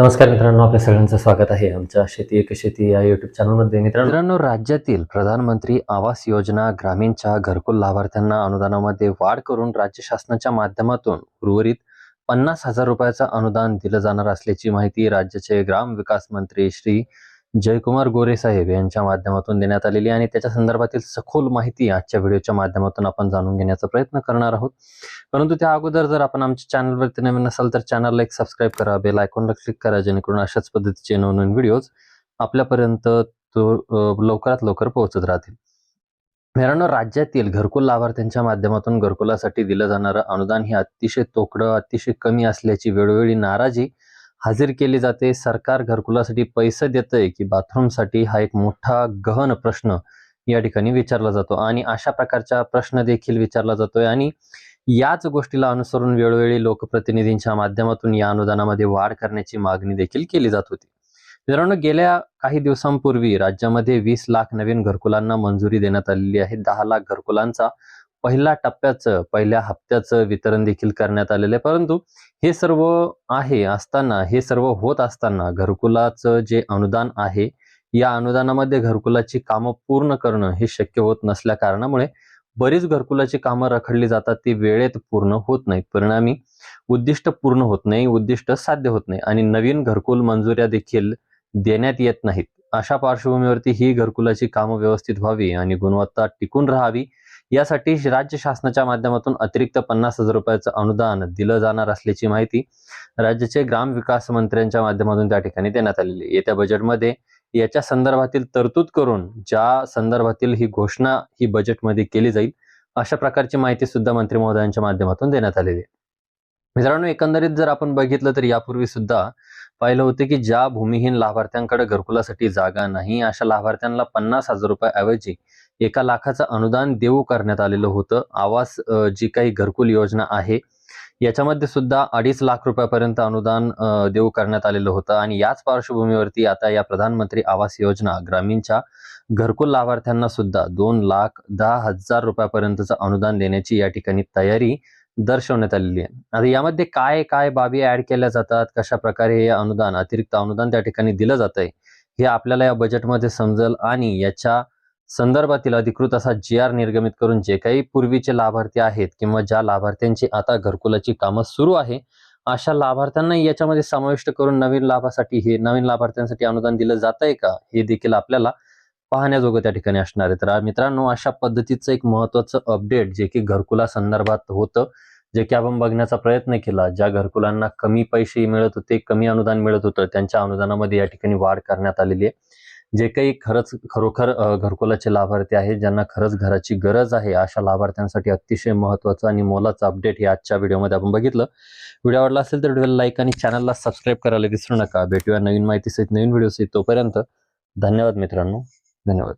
नमस्कार मित्रांनो आपल्या सगळ्यांचं स्वागत आहे आमच्या शेती एक शेती या युट्यूब चॅनलमध्ये मित्रांनो राज्यातील प्रधानमंत्री आवास योजना ग्रामीणच्या घरकुल लाभार्थ्यांना अनुदानामध्ये वाढ करून राज्य शासनाच्या माध्यमातून उर्वरित पन्नास हजार रुपयाचं अनुदान दिलं जाणार असल्याची माहिती राज्याचे ग्राम विकास मंत्री श्री जयकुमार गोरे साहेब यांच्या माध्यमातून देण्यात आलेली आणि त्याच्या संदर्भातील सखोल माहिती आजच्या व्हिडिओच्या माध्यमातून आपण जाणून घेण्याचा प्रयत्न करणार आहोत. परंतु त्या अगोदर जर आपण आमच्या चॅनलवरती नवीन असाल तर चॅनलला एक सबस्क्राईब करा बेल आयकॉनला क्लिक करा जेणेकरून अशाच पद्धतीचे नवनवीन व्हिडिओज आपल्यापर्यंत तो लवकरात लवकर पोहोचत राहतील. मित्रांनो राज्यातील घरकुल लाभार्थ्यांच्या माध्यमातून घरकुलासाठी दिलं जाणारं अनुदान हे अतिशय तोकडं अतिशय कमी असल्याची वेळोवेळी नाराजी हजर केली जाते. सरकार घरकुलासाठी पैसे देतंय की बाथरूमसाठी हा एक मोठा गहन प्रश्न या ठिकाणी विचारला जातो. आणि अशा प्रकारचा प्रश्न देखील विचारला जातोय. आणि याच गोष्टीला अनुसरून वेळोवेळी लोकप्रतिनिधींच्या माध्यमातून या अनुदानामध्ये वाढ करण्याची मागणी देखील केली जात होती. मित्रांनो गेल्या काही दिवसांपूर्वी राज्यामध्ये वीस लाख नवीन घरकुलांना मंजुरी देण्यात आलेली आहे. दहा लाख घरकुलांचा पहिल्या टप्प्याचं पहिल्या हप्त्याचं वितरण देखील करण्यात आलेलं आहे. परंतु हे सर्व आहे असताना हे सर्व होत असताना घरकुलाचं जे अनुदान आहे या अनुदानामध्ये घरकुलाची कामं पूर्ण करणं हे शक्य होत नसल्या कारणामुळे बरीच घरकुलाची कामं रखडली जातात. ती वेळेत पूर्ण होत नाहीत. परिणामी उद्दिष्ट पूर्ण होत नाही उद्दिष्ट साध्य होत नाही आणि नवीन घरकुल मंजुऱ्या देखील देण्यात येत नाहीत. अशा पार्श्वभूमीवरती ही घरकुलाची कामं व्यवस्थित व्हावी आणि गुणवत्ता टिकून राहावी यासाठी राज्य शासनाच्या माध्यमातून अतिरिक्त पन्नास हजार रुपयाचं अनुदान दिलं जाणार असल्याची माहिती राज्याचे ग्राम विकास मंत्र्यांच्या माध्यमातून त्या ठिकाणी देण्यात आलेली आहे. येत्या बजेटमध्ये याच्या संदर्भातील तरतूद करून ज्या संदर्भातील ही घोषणा ही बजेटमध्ये केली जाईल अशा प्रकारची माहिती सुद्धा मंत्री महोदयांच्या माध्यमातून देण्यात आलेली आहे मित्रांनो एकंदरीत जर आपण बघितलं तर यापूर्वी सुद्धा पाहिलं होतं की ज्या भूमिहीन लाभार्थ्यांकडे घरकुलासाठी जागा नाही अशा लाभार्थ्यांना पन्नास हजार रुपयाऐवजी एका लाखाचं अनुदान देऊ करण्यात आलेलं होतं. आवास जी काही घरकुल योजना आहे याच्यामध्ये सुद्धा अडीच लाख रुपयापर्यंत अनुदान देऊ करण्यात आलेलं होतं. आणि याच पार्श्वभूमीवरती आता या प्रधानमंत्री आवास योजना ग्रामीणच्या घरकुल लाभार्थ्यांना सुद्धा दोन लाख दहा हजार रुपयापर्यंतचं अनुदान देण्याची या ठिकाणी तयारी दर्शवण्यात आलेली आहे. आता यामध्ये काय काय बाबी ऍड केल्या जातात? कशा प्रकारे हे अनुदान अतिरिक्त अनुदान त्या ठिकाणी दिलं जात आहे हे आपल्याला या बजेटमध्ये समजेल आणि याच्या संदर्भातील अधिकृत असा जी आर निर्गमित करून जे काही पूर्वीचे लाभार्थी आहेत किंवा ज्या लाभार्थ्यांची आता घरकुलाची कामं सुरू आहे अशा लाभार्थ्यांना याच्यामध्ये समाविष्ट करून नवीन लाभासाठी हे नवीन लाभार्थ्यांसाठी अनुदान दिलं जात आहे का? हे देखील आपल्याला पाहण्याजोगं त्या ठिकाणी असणार आहे. तर मित्रांनो अशा पद्धतीचं एक महत्वाचं अपडेट जे की घरकुला संदर्भात होतं जे की आपण बघण्याचा प्रयत्न केला ज्या घरकुलांना कमी पैसे मिळत होते कमी अनुदान मिळत होतं त्यांच्या अनुदानामध्ये या ठिकाणी वाढ करण्यात आलेली आहे. जे काही खरंच खरोखर घरकुलाचे लाभार्थी आहेत ज्यांना खरंच घराची गरज आहे अशा लाभार्थ्यांसाठी अतिशय महत्त्वाचं आणि मोलाचं अपडेट हे आजच्या व्हिडिओमध्ये आपण बघितलं. व्हिडिओ आवडला असेल तर व्हिडिओला लाईक आणि चॅनलला सबस्क्राईब करायला विसरू नका. भेटूया नवीन माहितीसहित नवीन व्हिडिओसहित तोपर्यंत धन्यवाद मित्रांनो. धन्यवाद